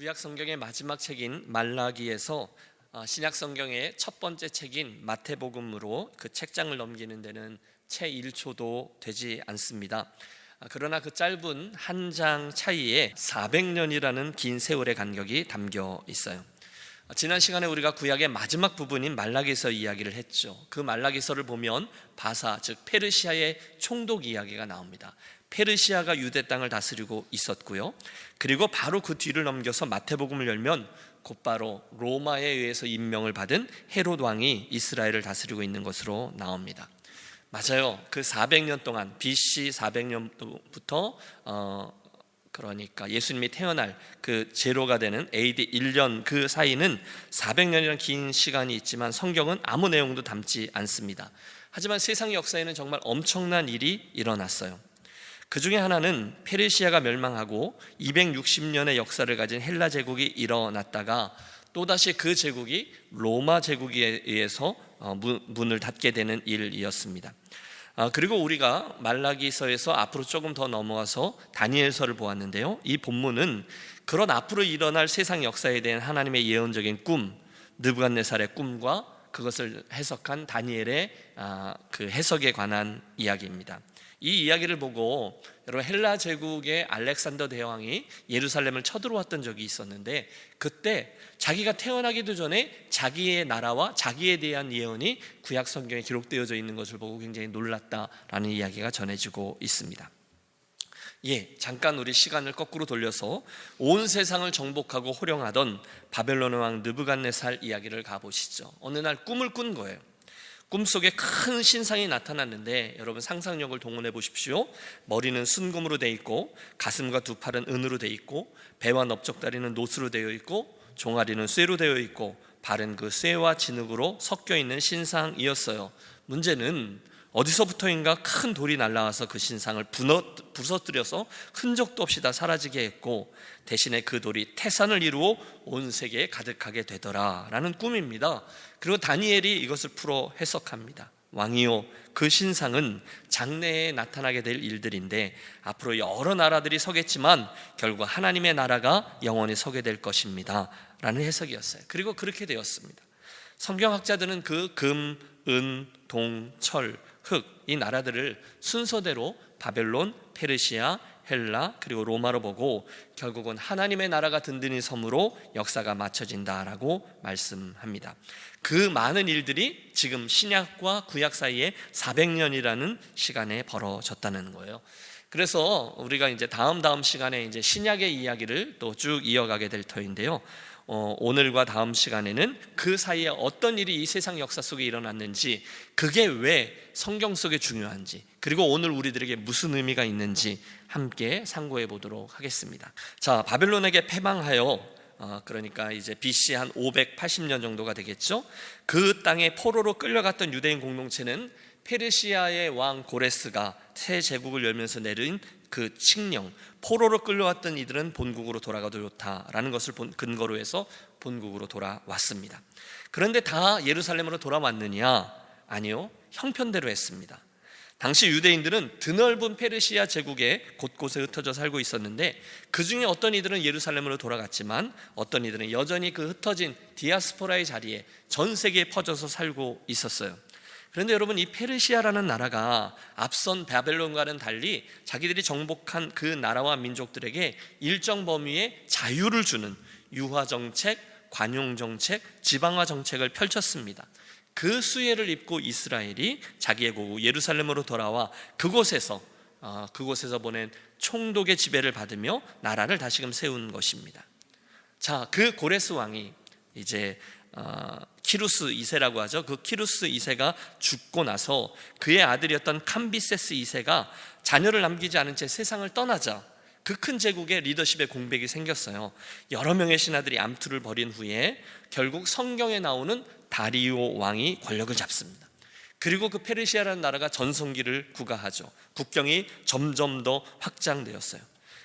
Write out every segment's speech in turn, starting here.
구약 성경의 마지막 책인 말라기에서 어, 신약 성경의 첫 번째 책인 마태복음으로 그 책장을 넘기는 데는 채 1초도 되지 않습니다. 아, 그러나 그 짧은 한 장 차이에 400년이라는 긴 세월의 간격이 담겨 있어요. 아, 지난 시간에 우리가 구약의 마지막 부분인 말라기서 이야기를 했죠. 그 말라기서를 보면 바사 즉 페르시아의 총독 이야기가 나옵니다. 페르시아가 유대 땅을 다스리고 있었고요. 그리고 바로 그 뒤를 넘겨서 마태복음을 열면 곧바로 로마에 의해서 임명을 받은 헤롯 왕이 이스라엘을 다스리고 있는 것으로 나옵니다. 맞아요. 그 400년 동안 BC 400년부터 어 그러니까 예수님이 태어날 그 제로가 되는 AD 1년 그 사이는 400년이라는 긴 시간이 있지만 성경은 아무 내용도 담지 않습니다. 하지만 세상 역사에는 정말 엄청난 일이 일어났어요. 그 중에 하나는 페르시아가 멸망하고 260년의 역사를 가진 헬라 제국이 일어났다가 또다시 그 제국이 로마 제국에 의해서 어, 문을 닫게 되는 일이었습니다. 아, 그리고 우리가 말라기서에서 앞으로 조금 더 넘어와서 다니엘서를 보았는데요. 이 본문은 그런 앞으로 일어날 세상 역사에 대한 하나님의 예언적인 꿈, 느부갓네살의 꿈과 그것을 해석한 다니엘의 아, 그 해석에 관한 이야기입니다. 이 이야기를 보고 여러분 헬라 제국의 알렉산더 대왕이 예루살렘을 쳐들어왔던 적이 있었는데 그때 자기가 태어나기도 전에 자기의 나라와 자기에 대한 예언이 구약 성경에 기록되어져 있는 것을 보고 굉장히 놀랐다라는 이야기가 전해지고 있습니다. 예, 잠깐 우리 시간을 거꾸로 돌려서 온 세상을 정복하고 호령하던 바벨론 왕 느부갓네살 이야기를 가보시죠. 어느 날 꿈을 꾼 거예요. 꿈속에 큰 신상이 나타났는데 여러분 상상력을 동원해 보십시오. 머리는 순금으로 되어 있고 가슴과 두 팔은 은으로 되어 있고 배와 넓적다리는 노스로 되어 있고 종아리는 쇠로 되어 있고 발은 그 쇠와 진흙으로 섞여 있는 신상이었어요. 문제는 어디서부터인가 큰 돌이 날라와서 그 신상을 부서뜨려서 흔적도 없이 다 사라지게 했고 대신에 그 돌이 태산을 이루어 온 세계에 가득하게 되더라라는 꿈입니다. 그리고 다니엘이 이것을 풀어 해석합니다. 왕이요 그 신상은 장래에 나타나게 될 일들인데 앞으로 여러 나라들이 서겠지만 결국 하나님의 나라가 영원히 서게 될 것입니다 라는 해석이었어요. 그리고 그렇게 되었습니다. 성경학자들은 그 금, 은, 동, 철, 흑이 나라들을 순서대로 바벨론, 페르시아, 헬라 그리고 로마로 보고 결국은 하나님의 나라가 든든히 섬으로 역사가 맞춰진다라고 말씀합니다. 그 많은 일들이 지금 신약과 구약 사이에 400년이라는 시간에 벌어졌다는 거예요. 그래서 우리가 이제 다음 다음 시간에 이제 신약의 이야기를 또 쭉 이어가게 될 터인데요. 어, 오늘과 다음 시간에는 그 사이에 어떤 일이 이 세상 역사 속에 일어났는지 그게 왜 성경 속에 중요한지 그리고 오늘 우리들에게 무슨 의미가 있는지 함께 상고해 보도록 하겠습니다. 자, 바벨론에게 패망하여 어, 그러니까 이제 BC 한 580년 정도가 되겠죠. 그 땅에 포로로 끌려갔던 유대인 공동체는 페르시아의 왕 고레스가 새 제국을 열면서 내린 그 칙령 포로로 끌려왔던 이들은 본국으로 돌아가도 좋다라는 것을 근거로 해서 본국으로 돌아왔습니다. 그런데 다 예루살렘으로 돌아왔느냐? 아니요. 형편대로 했습니다. 당시 유대인들은 드넓은 페르시아 제국에 곳곳에 흩어져 살고 있었는데 그 중에 어떤 이들은 예루살렘으로 돌아갔지만 어떤 이들은 여전히 그 흩어진 디아스포라의 자리에 전 세계에 퍼져서 살고 있었어요. 그런데 여러분 이 페르시아라는 나라가 앞선 바벨론과는 달리 자기들이 정복한 그 나라와 민족들에게 일정 범위의 자유를 주는 유화 정책, 관용 정책, 지방화 정책을 펼쳤습니다. 그 수혜를 입고 이스라엘이 자기의 고국 예루살렘으로 돌아와 그곳에서 어, 그곳에서 보낸 총독의 지배를 받으며 나라를 다시금 세운 것입니다. 자, 그 고레스 왕이 이제 어, 키루스 2세라고 하죠. 그 키루스 2세가 죽고 나서 그의 아들이었던 캄비세스 2세가 자녀를 남기지 않은 채 세상을 떠나자 그 큰 제국의 리더십의 공백이 생겼어요. 여러 명의 신하들이 암투를 벌인 후에 결국 성경에 나오는 다리오 왕이 권력을 잡습니다. 그리고 그 페르시아라는 나라가 전성기를 구가하죠. 국경이 점점 더 확장되었어요.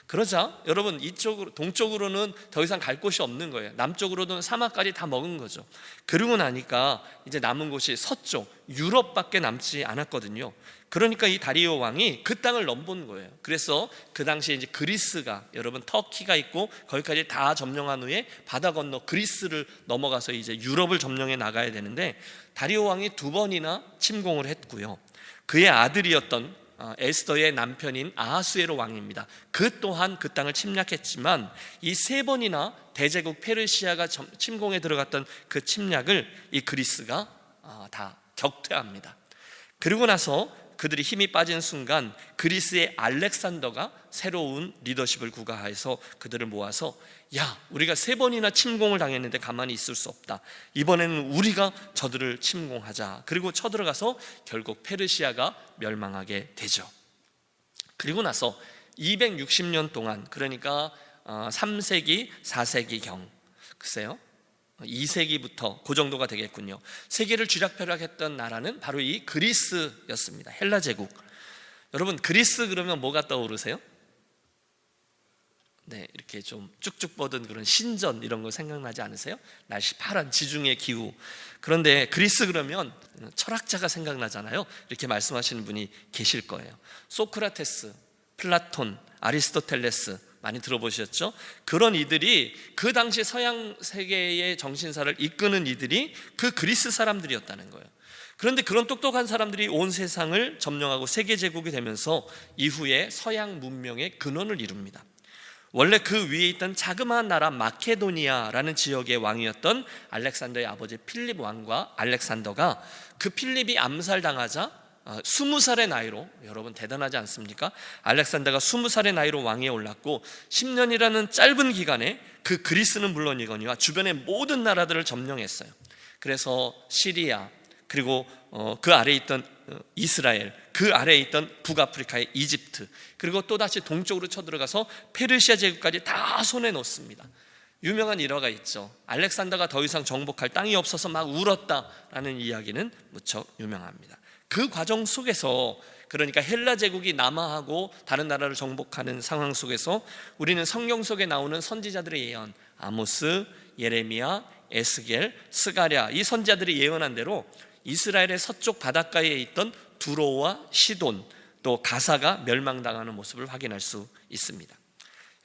그러자 여러분 이쪽으로 동쪽으로는 더 이상 갈 곳이 없는 거예요. 남쪽으로는 사막까지 다 먹은 거죠. 그러고 나니까 이제 남은 곳이 서쪽 유럽밖에 남지 않았거든요. 그러니까 이 다리오 왕이 그 땅을 넘본 거예요. 그래서 그 당시에 이제 그리스가 여러분 터키가 있고 거기까지 다 점령한 후에 바다 건너 그리스를 넘어가서 이제 유럽을 점령해 나가야 되는데 다리오 왕이 두 번이나 침공을 했고요. 그의 아들이었던 어, 에스더의 남편인 아하수에로 왕입니다. 그 또한 그 땅을 침략했지만 이 세 번이나 대제국 페르시아가 점- 침공에 들어갔던 그 침략을 이 그리스가 아, 다 격퇴합니다. 그리고 나서 그들이 힘이 빠진 순간 그리스의 알렉산더가 새로운 리더십을 구가해서 그들을 모아서 야 우리가 세 번이나 침공을 당했는데 가만히 있을 수 없다 이번에는 우리가 저들을 침공하자 그리고 쳐들어가서 결국 페르시아가 멸망하게 되죠 그리고 나서 260년 동안 그러니까 3세기 4세기 경 글쎄요 2세기부터 그 정도가 되겠군요. 세계를 쥐락펴락했던 나라는 바로 이 그리스였습니다. 헬라 제국. 여러분 그리스 그러면 뭐가 떠오르세요? 네, 이렇게 좀 쭉쭉 뻗은 그런 신전 이런 거 생각나지 않으세요? 날씨 파란 지중해 기후. 그런데 그리스 그러면 철학자가 생각나잖아요. 이렇게 말씀하시는 분이 계실 거예요. 소크라테스, 플라톤, 아리스토텔레스 많이 들어보셨죠? 그런 이들이 그 당시 서양 세계의 정신사를 이끄는 이들이 그 그리스 사람들이었다는 거예요. 그런데 그런 똑똑한 사람들이 온 세상을 점령하고 세계 제국이 되면서 이후에 서양 문명의 근원을 이룹니다. 원래 그 위에 있던 자그마한 나라 마케도니아라는 지역의 왕이었던 알렉산더의 아버지 필립 왕과 알렉산더가 그 필립이 암살당하자 어, 스무 살의 나이로 여러분 대단하지 않습니까? 알렉산더가 스무 살의 나이로 왕위에 올랐고 10년이라는 짧은 기간에 그 그리스는 물론이거니와 주변의 모든 나라들을 점령했어요. 그래서 시리아 그리고 어, 그 아래에 있던 어, 이스라엘 그 아래에 있던 북아프리카의 이집트 그리고 또다시 동쪽으로 쳐들어가서 페르시아 제국까지 다 손에 넣습니다. 유명한 일화가 있죠. 알렉산더가 더 이상 정복할 땅이 없어서 막 울었다라는 이야기는 무척 유명합니다. 그 과정 속에서 그러니까 헬라 제국이 남하하고 다른 나라를 정복하는 상황 속에서 우리는 성경 속에 나오는 선지자들의 예언 아모스, 예레미야, 에스겔, 스가랴 이 선지자들이 예언한 대로 이스라엘의 서쪽 바닷가에 있던 두로와 시돈 또 가사가 멸망당하는 모습을 확인할 수 있습니다.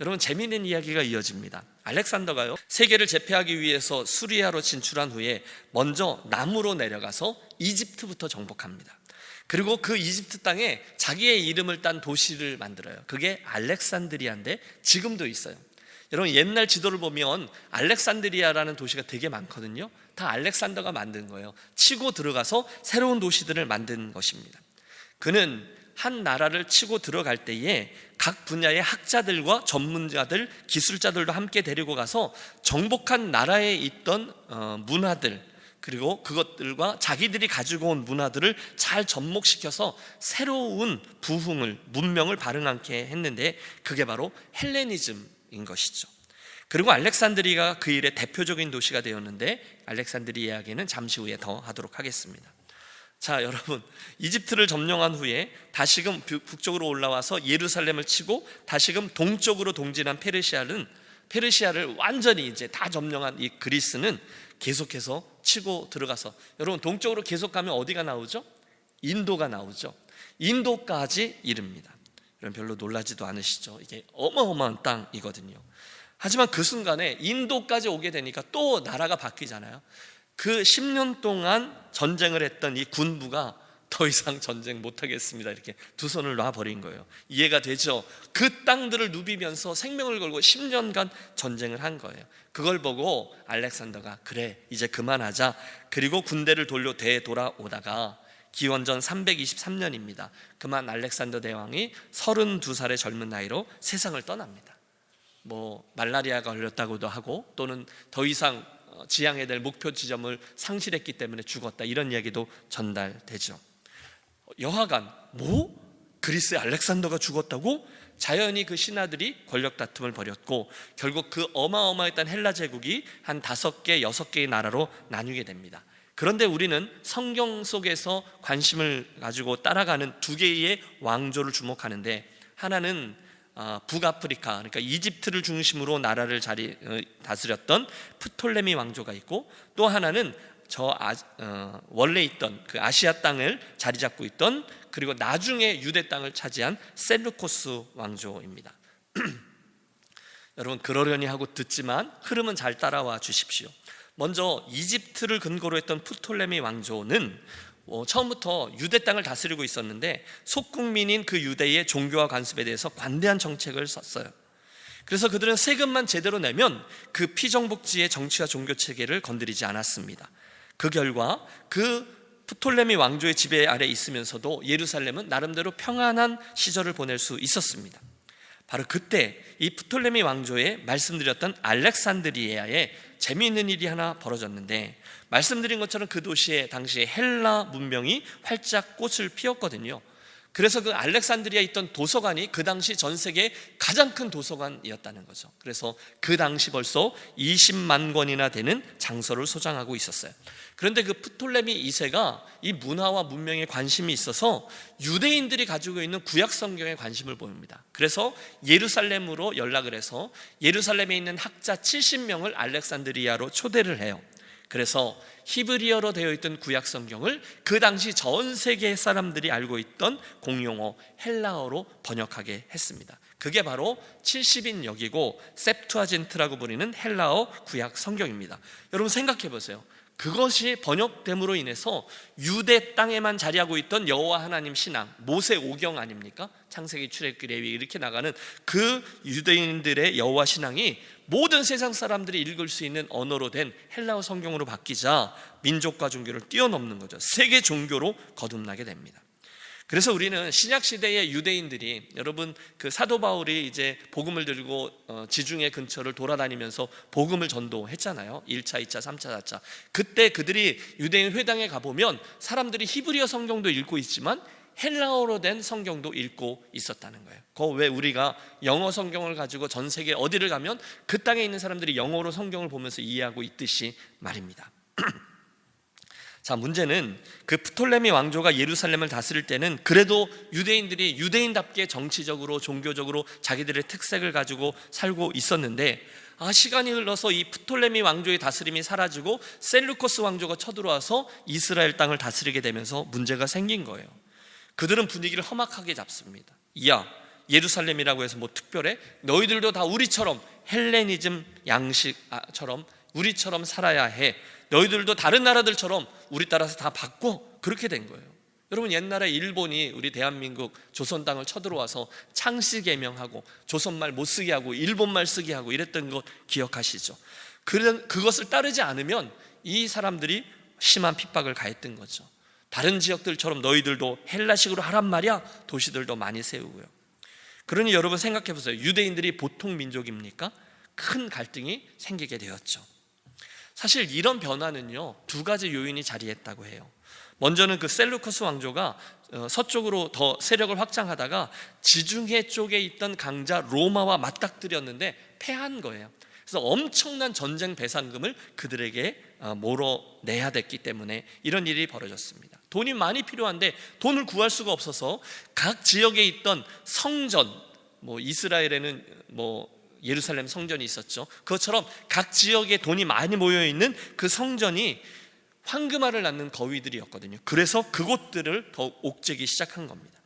여러분 재미있는 이야기가 이어집니다. 알렉산더가요 세계를 제패하기 위해서 수리아로 진출한 후에 먼저 남으로 내려가서 이집트부터 정복합니다. 그리고 그 이집트 땅에 자기의 이름을 딴 도시를 만들어요. 그게 알렉산드리아인데 지금도 있어요. 여러분 옛날 지도를 보면 알렉산드리아라는 도시가 되게 많거든요. 다 알렉산더가 만든 거예요. 치고 들어가서 새로운 도시들을 만든 것입니다. 그는 한 나라를 치고 들어갈 때에 각 분야의 학자들과 전문가들, 기술자들도 함께 데리고 가서 정복한 나라에 있던 어, 문화들 그리고 그것들과 자기들이 가지고 온 문화들을 잘 접목시켜서 새로운 부흥을 문명을 발흥하게 했는데 그게 바로 헬레니즘인 것이죠. 그리고 알렉산드리가 그 일의 대표적인 도시가 되었는데 알렉산드리 이야기는 잠시 후에 더 하도록 하겠습니다. 자, 여러분. 이집트를 점령한 후에 다시금 북쪽으로 올라와서 예루살렘을 치고 다시금 동쪽으로 동진한 페르시아는 페르시아를 완전히 이제 다 점령한 이 그리스는 계속해서 치고 들어가서 여러분 동쪽으로 계속 가면 어디가 나오죠? 인도가 나오죠. 인도까지 이릅니다. 여러분 별로 놀라지도 않으시죠? 이게 어마어마한 땅이거든요. 하지만 그 순간에 인도까지 오게 되니까 또 나라가 바뀌잖아요. 그 10년 동안 전쟁을 했던 이 군부가 더 이상 전쟁 못하겠습니다. 이렇게 두 손을 놔버린 거예요. 이해가 되죠? 그 땅들을 누비면서 생명을 걸고 10년간 전쟁을 한 거예요. 그걸 보고 알렉산더가 그래, 이제 그만하자. 그리고 군대를 돌려 되돌아오다가 기원전 323년입니다. 그만 알렉산더 대왕이 32살의 젊은 나이로 세상을 떠납니다. 뭐 말라리아가 걸렸다고도 하고 또는 더 이상 지향해야 될 목표 지점을 상실했기 때문에 죽었다 이런 이야기도 전달되죠. 여하간 뭐 그리스의 알렉산더가 죽었다고 자연히 그 신하들이 권력 다툼을 벌였고 결국 그 어마어마했던 헬라 제국이 한 다섯 개 여섯 개의 나라로 나뉘게 됩니다. 그런데 우리는 성경 속에서 관심을 가지고 따라가는 두 개의 왕조를 주목하는데 하나는 아, 북아프리카 그러니까 이집트를 중심으로 나라를 자리 어, 다스렸던 프톨레미 왕조가 있고 또 하나는 저 아, 어, 원래 있던 그 아시아 땅을 자리 잡고 있던 그리고 나중에 유대 땅을 차지한 셀루코스 왕조입니다. 여러분 그러려니 하고 듣지만 흐름은 잘 따라와 주십시오. 먼저 이집트를 근거로 했던 프톨레미 왕조는 어, 처음부터 유대 땅을 다스리고 있었는데 속국민인 그 유대의 종교와 관습에 대해서 관대한 정책을 썼어요. 그래서 그들은 세금만 제대로 내면 그 피정복지의 정치와 종교 체계를 건드리지 않았습니다. 그 결과 그 프톨레미 왕조의 지배 아래 있으면서도 예루살렘은 나름대로 평안한 시절을 보낼 수 있었습니다. 바로 그때 이 프톨레미 왕조에 말씀드렸던 알렉산드리아에 재미있는 일이 하나 벌어졌는데 말씀드린 것처럼 그 도시에 당시에 헬라 문명이 활짝 꽃을 피웠거든요. 그래서 그 알렉산드리아에 있던 도서관이 그 당시 전 세계 가장 큰 도서관이었다는 거죠. 그래서 그 당시 벌써 20만 권이나 되는 장서를 소장하고 있었어요. 그런데 그 프톨레미 2세가 이 문화와 문명에 관심이 있어서 유대인들이 가지고 있는 구약 성경에 관심을 보입니다. 그래서 예루살렘으로 연락을 해서 예루살렘에 있는 학자 70명을 알렉산드리아로 초대를 해요. 그래서 히브리어로 되어 있던 구약 성경을 그 당시 전 세계 사람들이 알고 있던 공용어 헬라어로 번역하게 했습니다. 그게 바로 70인 역이고 셉투아젠트라고 부르는 헬라어 구약 성경입니다. 여러분 생각해 보세요. 그것이 번역됨으로 인해서 유대 땅에만 자리하고 있던 여호와 하나님 신앙 모세 오경 아닙니까? 창세기 출애굽기 레위 이렇게 나가는 그 유대인들의 여호와 신앙이 모든 세상 사람들이 읽을 수 있는 언어로 된 헬라어 성경으로 바뀌자 민족과 종교를 뛰어넘는 거죠. 세계 종교로 거듭나게 됩니다. 그래서 우리는 신약 시대의 유대인들이 여러분 그 사도 바울이 이제 복음을 들고 어, 지중해 근처를 돌아다니면서 복음을 전도했잖아요. 1차, 2차, 3차, 4차. 그때 그들이 유대인 회당에 가 보면 사람들이 히브리어 성경도 읽고 있지만 헬라어로 된 성경도 읽고 있었다는 거예요. 그 왜 우리가 영어 성경을 가지고 전 세계 어디를 가면 그 땅에 있는 사람들이 영어로 성경을 보면서 이해하고 있듯이 말입니다. 자, 문제는 그 프톨레미 왕조가 예루살렘을 다스릴 때는 그래도 유대인들이 유대인답게 정치적으로 종교적으로 자기들의 특색을 가지고 살고 있었는데 아, 시간이 흘러서 이 프톨레미 왕조의 다스림이 사라지고 셀루코스 왕조가 쳐들어와서 이스라엘 땅을 다스리게 되면서 문제가 생긴 거예요. 그들은 분위기를 험악하게 잡습니다. 야, 예루살렘이라고 해서 뭐 특별해? 너희들도 다 우리처럼 헬레니즘 양식처럼 우리처럼 살아야 해. 너희들도 다른 나라들처럼 우리 따라서 다 받고 그렇게 된 거예요. 여러분 옛날에 일본이 우리 대한민국 조선 땅을 쳐들어와서 창씨 개명하고 조선말 못 쓰게 하고 일본말 쓰게 하고 이랬던 것 기억하시죠? 그 그것을 따르지 않으면 이 사람들이 심한 핍박을 가했던 거죠. 다른 지역들처럼 너희들도 헬라식으로 하란 말이야. 도시들도 많이 세우고요. 그러니 여러분 생각해 보세요. 유대인들이 보통 민족입니까? 큰 갈등이 생기게 되었죠. 사실 이런 변화는요 두 가지 요인이 자리했다고 해요. 먼저는 그 셀루커스 왕조가 어, 서쪽으로 더 세력을 확장하다가 지중해 쪽에 있던 강자 로마와 맞닥뜨렸는데 패한 거예요. 그래서 엄청난 전쟁 배상금을 그들에게 어, 몰아내야 됐기 때문에 이런 일이 벌어졌습니다. 돈이 많이 필요한데 돈을 구할 수가 없어서 각 지역에 있던 성전, 뭐 이스라엘에는 뭐 예루살렘 성전이 있었죠. 그것처럼 각 지역에 돈이 많이 모여 있는 그 성전이 황금알을 낳는 거위들이었거든요. 그래서 그곳들을 더 옥죄기 시작한 겁니다.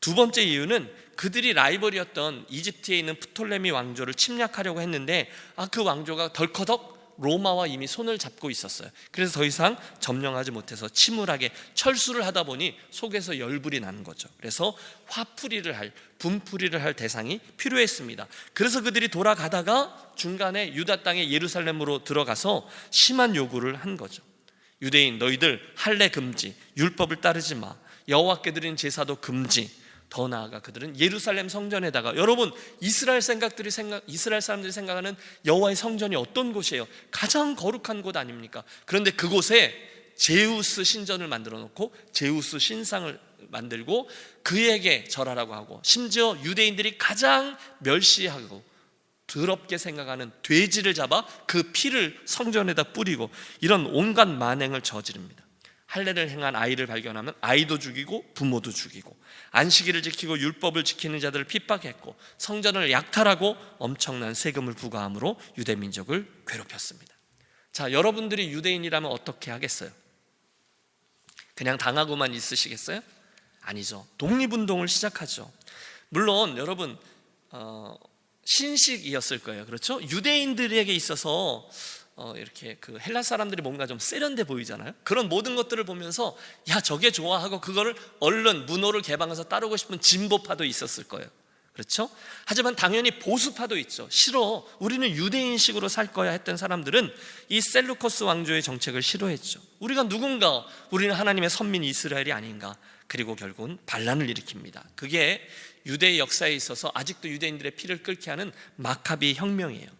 두 번째 이유는 그들이 라이벌이었던 이집트에 있는 프톨레미 왕조를 침략하려고 했는데 아 그 왕조가 덜커덕 로마와 이미 손을 잡고 있었어요. 그래서 더 이상 점령하지 못해서 침울하게 철수를 하다 보니 속에서 열불이 나는 거죠. 그래서 화풀이를 할, 분풀이를 할 대상이 필요했습니다. 그래서 그들이 돌아가다가 중간에 유다 땅의 예루살렘으로 들어가서 심한 요구를 한 거죠. 유대인 너희들 할례 금지, 율법을 따르지 마. 여호와께 드린 제사도 금지. 더 나아가 그들은 예루살렘 성전에다가 여러분 이스라엘 생각들이 생각 이스라엘 사람들이 생각하는 여호와의 성전이 어떤 곳이에요? 가장 거룩한 곳 아닙니까? 그런데 그곳에 제우스 신전을 만들어 놓고 제우스 신상을 만들고 그에게 절하라고 하고 심지어 유대인들이 가장 멸시하고 더럽게 생각하는 돼지를 잡아 그 피를 성전에다 뿌리고 이런 온갖 만행을 저지릅니다. 할례를 행한 아이를 발견하면 아이도 죽이고 부모도 죽이고 안식일을 지키고 율법을 지키는 자들을 핍박했고 성전을 약탈하고 엄청난 세금을 부과함으로 유대 민족을 괴롭혔습니다. 자, 여러분들이 유대인이라면 어떻게 하겠어요? 그냥 당하고만 있으시겠어요? 아니죠. 독립운동을 시작하죠. 물론 여러분 어, 신식이었을 거예요. 그렇죠? 유대인들에게 있어서 어, 이렇게 그 헬라 사람들이 뭔가 좀 세련돼 보이잖아요. 그런 모든 것들을 보면서 야 저게 좋아하고 그거를 얼른 문호를 개방해서 따르고 싶은 진보파도 있었을 거예요. 그렇죠? 하지만 당연히 보수파도 있죠. 싫어. 우리는 유대인식으로 살 거야 했던 사람들은 이 셀루코스 왕조의 정책을 싫어했죠. 우리가 누군가? 우리는 하나님의 선민 이스라엘이 아닌가? 그리고 결국은 반란을 일으킵니다. 그게 유대 역사에 있어서 아직도 유대인들의 피를 끓게 하는 마카비 혁명이에요.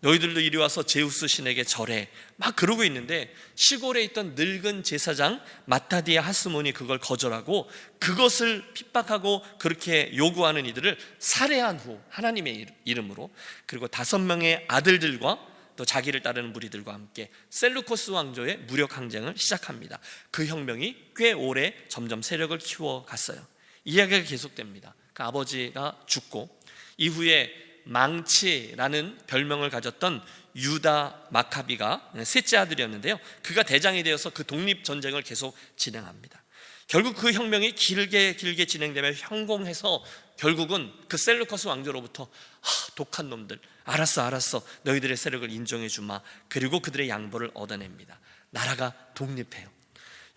너희들도 이리 와서 제우스 신에게 절해 막 그러고 있는데 시골에 있던 늙은 제사장 마타디아 하스몬이 그걸 거절하고 그것을 핍박하고 그렇게 요구하는 이들을 살해한 후 하나님의 이름으로 그리고 다섯 명의 아들들과 또 자기를 따르는 무리들과 함께 셀루코스 왕조의 무력 항쟁을 시작합니다. 그 혁명이 꽤 오래 점점 세력을 키워 갔어요. 이야기가 계속됩니다. 그 아버지가 죽고 이후에 망치라는 별명을 가졌던 유다 마카비가 셋째 아들이었는데요. 그가 대장이 되어서 그 독립 전쟁을 계속 진행합니다. 결국 그 혁명이 길게 길게 진행되며 형공해서 결국은 그 셀루커스 왕조로부터 아, 독한 놈들 알았어 알았어 너희들의 세력을 인정해 주마 그리고 그들의 양보를 얻어냅니다. 나라가 독립해요.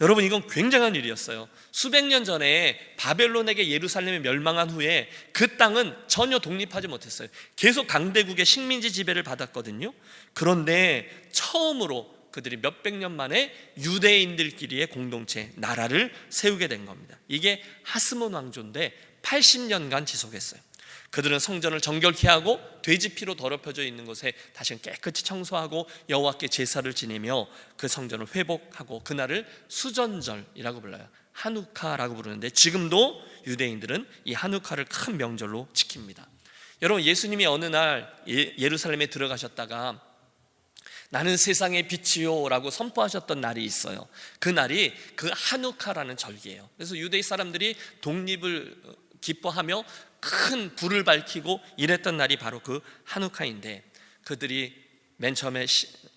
여러분 이건 굉장한 일이었어요. 수백 년 전에 바벨론에게 예루살렘이 멸망한 후에 그 땅은 전혀 독립하지 못했어요. 계속 강대국의 식민지 지배를 받았거든요. 그런데 처음으로 그들이 몇백 년 만에 유대인들끼리의 공동체 나라를 세우게 된 겁니다. 이게 하스몬 왕조인데 80년간 지속했어요. 그들은 성전을 정결케 하고 돼지 피로 더럽혀져 있는 곳에 다시 깨끗이 청소하고 여호와께 제사를 지내며 그 성전을 회복하고 그날을 수전절이라고 불러요. 한우카라고 부르는데 지금도 유대인들은 이 한우카를 큰 명절로 지킵니다. 여러분 예수님이 어느 날 예, 예루살렘에 들어가셨다가 나는 세상의 빛이요라고 선포하셨던 날이 있어요. 그 날이 그 한우카라는 절기예요. 그래서 유대인 사람들이 독립을 기뻐하며 큰 불을 밝히고 이랬던 날이 바로 그 한우카인데 그들이 맨 처음에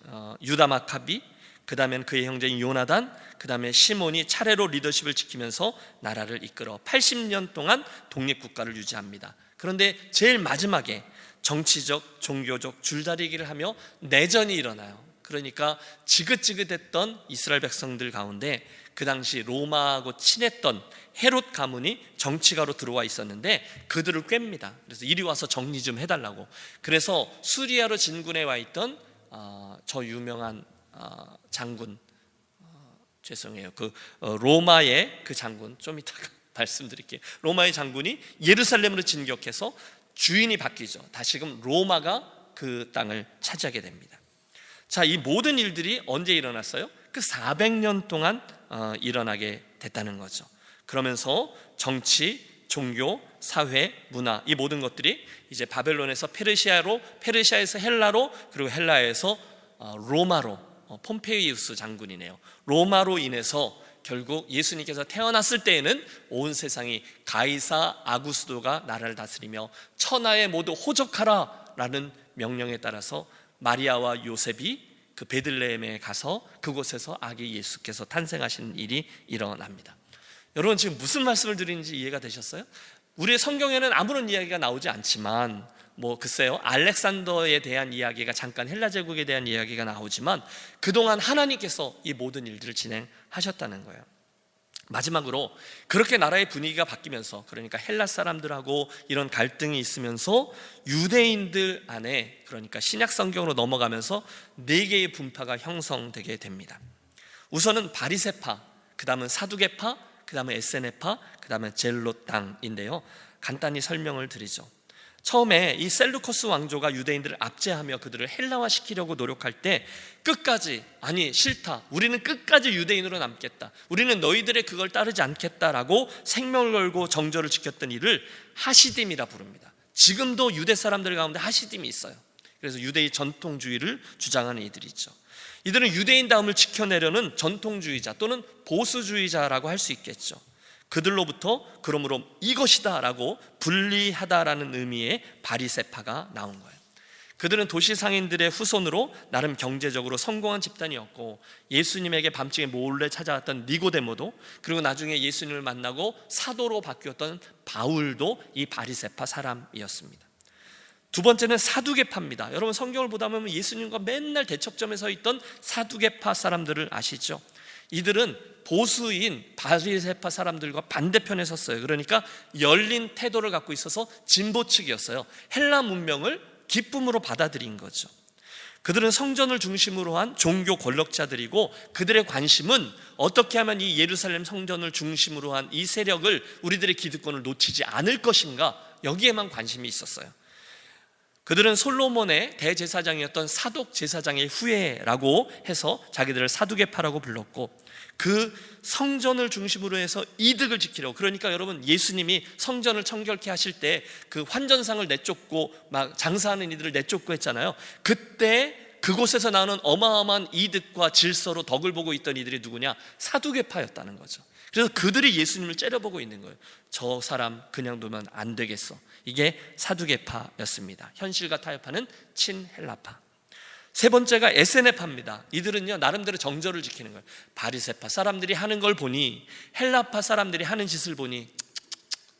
어, 유다 마카비 그 다음엔 그의 형제인 요나단 그 다음에 시몬이 차례로 리더십을 지키면서 나라를 이끌어 80년 동안 독립국가를 유지합니다. 그런데 제일 마지막에 정치적 종교적 줄다리기를 하며 내전이 일어나요 그러니까 지긋지긋했던 이스라엘 백성들 가운데 그 당시 로마하고 친했던 헤롯 가문이 정치가로 들어와 있었는데 그들을 꿰입니다. 그래서 이리 와서 정리 좀 해달라고. 그래서 수리아로 진군에 와 있던 어, 저 유명한 어, 장군 어, 죄송해요. 그 어, 로마의 그 장군 좀 이따가 말씀드릴게요. 로마의 장군이 예루살렘으로 진격해서 주인이 바뀌죠. 다시금 로마가 그 땅을 차지하게 됩니다. 자, 이 모든 일들이 언제 일어났어요? 그 400년 동안 어, 일어나게 됐다는 거죠. 그러면서 정치, 종교, 사회, 문화 이 모든 것들이 이제 바벨론에서 페르시아로, 페르시아에서 헬라로 그리고 헬라에서 어, 로마로 어, 폼페이우스 장군이네요. 로마로 인해서 결국 예수님께서 태어났을 때에는 온 세상이 가이사 아구스도가 나라를 다스리며 천하에 모두 호적하라라는 명령에 따라서 마리아와 요셉이 그 베들레헴에 가서 그곳에서 아기 예수께서 탄생하시는 일이 일어납니다. 여러분 지금 무슨 말씀을 드리는지 이해가 되셨어요? 우리의 성경에는 아무런 이야기가 나오지 않지만 뭐 글쎄요 알렉산더에 대한 이야기가 잠깐 헬라 제국에 대한 이야기가 나오지만 그동안 하나님께서 이 모든 일들을 진행하셨다는 거예요. 마지막으로 그렇게 나라의 분위기가 바뀌면서 그러니까 헬라 사람들하고 이런 갈등이 있으면서 유대인들 안에 그러니까 신약 성경으로 넘어가면서 네 개의 분파가 형성되게 됩니다. 우선은 바리세파, 그다음은 사두개파, 그 다음에 에세네파, 그 다음에 젤로 땅인데요. 간단히 설명을 드리죠. 처음에 이 셀루코스 왕조가 유대인들을 압제하며 그들을 헬라화시키려고 노력할 때 끝까지 아니 싫다. 우리는 끝까지 유대인으로 남겠다. 우리는 너희들의 그걸 따르지 않겠다라고 생명을 걸고 정절을 지켰던 이를 하시딤이라 부릅니다. 지금도 유대 사람들 가운데 하시딤이 있어요. 그래서 유대의 전통주의를 주장하는 이들이죠. 이들은 유대인다움을 지켜내려는 전통주의자 또는 보수주의자라고 할 수 있겠죠. 그들로부터 그러므로 이것이다라고 분리하다라는 의미의 바리세파가 나온 거예요. 그들은 도시 상인들의 후손으로 나름 경제적으로 성공한 집단이었고 예수님에게 밤중에 몰래 찾아왔던 니고데모도 그리고 나중에 예수님을 만나고 사도로 바뀌었던 바울도 이 바리세파 사람이었습니다. 두 번째는 사두개파입니다. 여러분 성경을 보다 보면 예수님과 맨날 대척점에 서 있던 사두개파 사람들을 아시죠? 이들은 보수인 바리세파 사람들과 반대편에 섰어요. 그러니까 열린 태도를 갖고 있어서 진보 측이었어요. 헬라 문명을 기쁨으로 받아들인 거죠. 그들은 성전을 중심으로 한 종교 권력자들이고 그들의 관심은 어떻게 하면 이 예루살렘 성전을 중심으로 한 이 세력을 우리들의 기득권을 놓치지 않을 것인가 여기에만 관심이 있었어요. 그들은 솔로몬의 대제사장이었던 사독 제사장의 후예라고 해서 자기들을 사두개파라고 불렀고 그 성전을 중심으로 해서 이득을 지키려고 그러니까 여러분 예수님이 성전을 청결케 하실 때 그 환전상을 내쫓고 막 장사하는 이들을 내쫓고 했잖아요. 그때 그곳에서 나오는 어마어마한 이득과 질서로 덕을 보고 있던 이들이 누구냐? 사두개파였다는 거죠. 그래서 그들이 예수님을 째려보고 있는 거예요. 저 사람 그냥 두면 안 되겠어. 이게 사두개파였습니다. 현실과 타협하는 친헬라파. 세 번째가 에세네파입니다. 이들은요 나름대로 정절을 지키는 거예요. 바리세파 사람들이 하는 걸 보니 헬라파 사람들이 하는 짓을 보니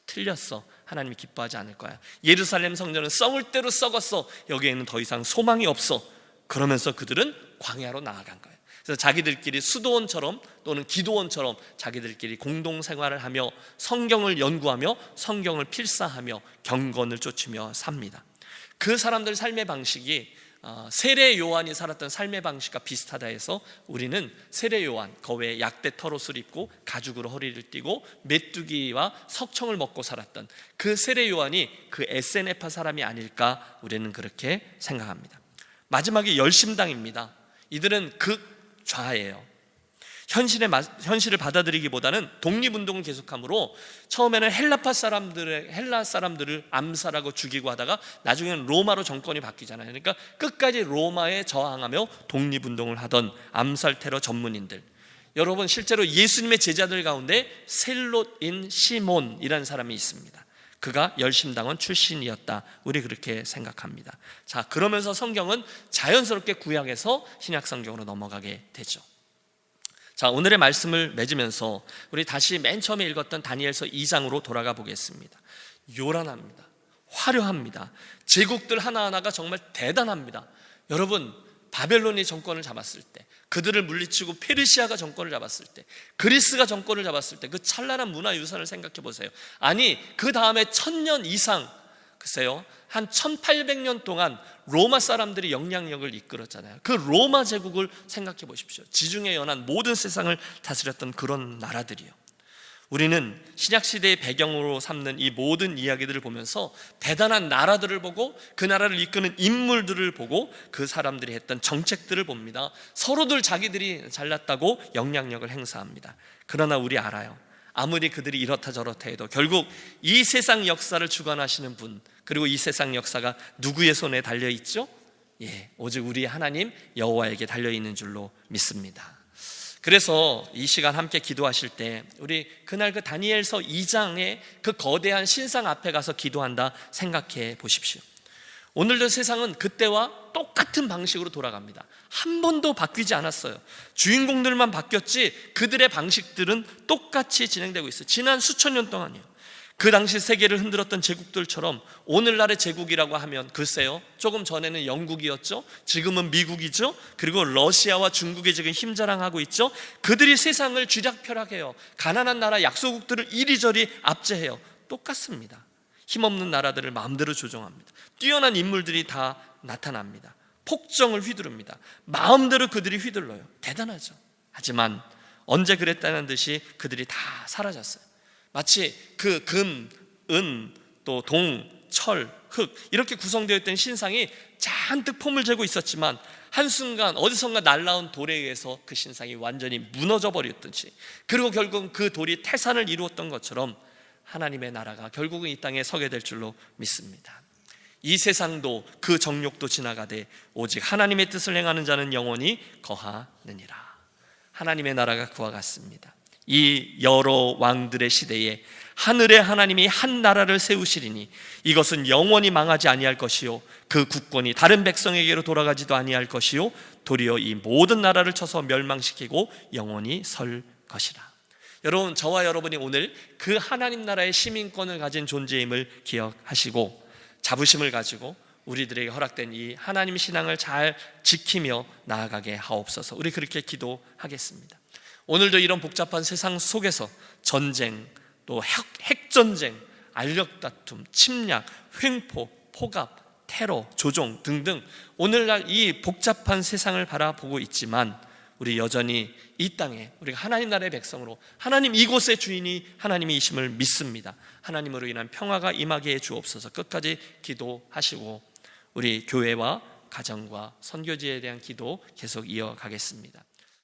틀렸어. 하나님이 기뻐하지 않을 거야. 예루살렘 성전은 썩을 대로 썩었어. 여기에는 더 이상 소망이 없어. 그러면서 그들은 광야로 나아간 거예요. 그래서 자기들끼리 수도원처럼 또는 기도원처럼 자기들끼리 공동 생활을 하며 성경을 연구하며 성경을 필사하며 경건을 쫓으며 삽니다. 그 사람들 삶의 방식이 어, 세례 요한이 살았던 삶의 방식과 비슷하다 해서 우리는 세례 요한 거외에 약대 털옷을 입고 가죽으로 허리를 띠고 메뚜기와 석청을 먹고 살았던 그 세례 요한이 그 에세네파 사람이 아닐까 우리는 그렇게 생각합니다. 마지막에 열심당입니다. 이들은 극좌예요. 현실의 현실을 받아들이기보다는 독립운동을 계속함으로 처음에는 헬라파 사람들의 헬라 사람들을 암살하고 죽이고 하다가 나중에는 로마로 정권이 바뀌잖아요. 그러니까 끝까지 로마에 저항하며 독립운동을 하던 암살 테러 전문인들. 여러분 실제로 예수님의 제자들 가운데 셀롯인 시몬이라는 사람이 있습니다. 그가 열심당원 출신이었다. 우리 그렇게 생각합니다. 자, 그러면서 성경은 자연스럽게 구약에서 신약 성경으로 넘어가게 되죠. 자, 오늘의 말씀을 맺으면서 우리 다시 맨 처음에 읽었던 다니엘서 2장으로 돌아가 보겠습니다. 요란합니다. 화려합니다. 제국들 하나하나가 정말 대단합니다. 여러분, 바벨론이 정권을 잡았을 때, 그들을 물리치고 페르시아가 정권을 잡았을 때, 그리스가 정권을 잡았을 때, 그 찬란한 문화 유산을 생각해 보세요. 아니, 그 다음에 천년 이상, 글쎄요, 한 1800년 동안 로마 사람들이 영향력을 이끌었잖아요. 그 로마 제국을 생각해 보십시오. 지중해 연안 모든 세상을 다스렸던 그런 나라들이요. 우리는 신약 시대의 배경으로 삼는 이 모든 이야기들을 보면서 대단한 나라들을 보고 그 나라를 이끄는 인물들을 보고 그 사람들이 했던 정책들을 봅니다. 서로들 자기들이 잘났다고 영향력을 행사합니다. 그러나 우리 알아요. 아무리 그들이 이렇다 저렇다 해도 결국 이 세상 역사를 주관하시는 분 그리고 이 세상 역사가 누구의 손에 달려 있죠? 예, 오직 우리 하나님 여호와에게 달려 있는 줄로 믿습니다. 그래서 이 시간 함께 기도하실 때 우리 그날 그 다니엘서 2장의 그 거대한 신상 앞에 가서 기도한다 생각해 보십시오. 오늘도 세상은 그때와 똑같은 방식으로 돌아갑니다. 한 번도 바뀌지 않았어요. 주인공들만 바뀌었지 그들의 방식들은 똑같이 진행되고 있어요. 지난 수천 년 동안이요. 그 당시 세계를 흔들었던 제국들처럼 오늘날의 제국이라고 하면 글쎄요 조금 전에는 영국이었죠? 지금은 미국이죠? 그리고 러시아와 중국이 지금 힘자랑하고 있죠? 그들이 세상을 쥐락펴락해요. 가난한 나라 약소국들을 이리저리 압제해요. 똑같습니다. 힘없는 나라들을 마음대로 조종합니다. 뛰어난 인물들이 다 나타납니다. 폭정을 휘두릅니다. 마음대로 그들이 휘둘러요. 대단하죠. 하지만 언제 그랬다는 듯이 그들이 다 사라졌어요 마치 그 금, 은, 또 동, 철, 흙 이렇게 구성되어 있던 신상이 잔뜩 폼을 재고 있었지만 한순간 어디선가 날라온 돌에 의해서 그 신상이 완전히 무너져 버렸듯이 그리고 결국은 그 돌이 태산을 이루었던 것처럼 하나님의 나라가 결국은 이 땅에 서게 될 줄로 믿습니다. 이 세상도 그 정욕도 지나가되 오직 하나님의 뜻을 행하는 자는 영원히 거하느니라. 하나님의 나라가 그와 같습니다. 이 여러 왕들의 시대에 하늘의 하나님이 한 나라를 세우시리니 이것은 영원히 망하지 아니할 것이요 그 국권이 다른 백성에게로 돌아가지도 아니할 것이요 도리어 이 모든 나라를 쳐서 멸망시키고 영원히 설 것이라. 여러분 저와 여러분이 오늘 그 하나님 나라의 시민권을 가진 존재임을 기억하시고 자부심을 가지고 우리들에게 허락된 이 하나님 신앙을 잘 지키며 나아가게 하옵소서. 우리 그렇게 기도하겠습니다. 오늘도 이런 복잡한 세상 속에서 전쟁, 또 핵, 전쟁 알력 다툼, 침략, 횡포, 포갑, 테러, 조종 등등 오늘날 이 복잡한 세상을 바라보고 있지만 우리 여전히 이 땅에 우리가 하나님 나라의 백성으로 하나님 이곳의 주인이 하나님이심을 믿습니다. 하나님으로 인한 평화가 임하게 해 주옵소서. 끝까지 기도하시고 우리 교회와 가정과 선교지에 대한 기도 계속 이어가겠습니다.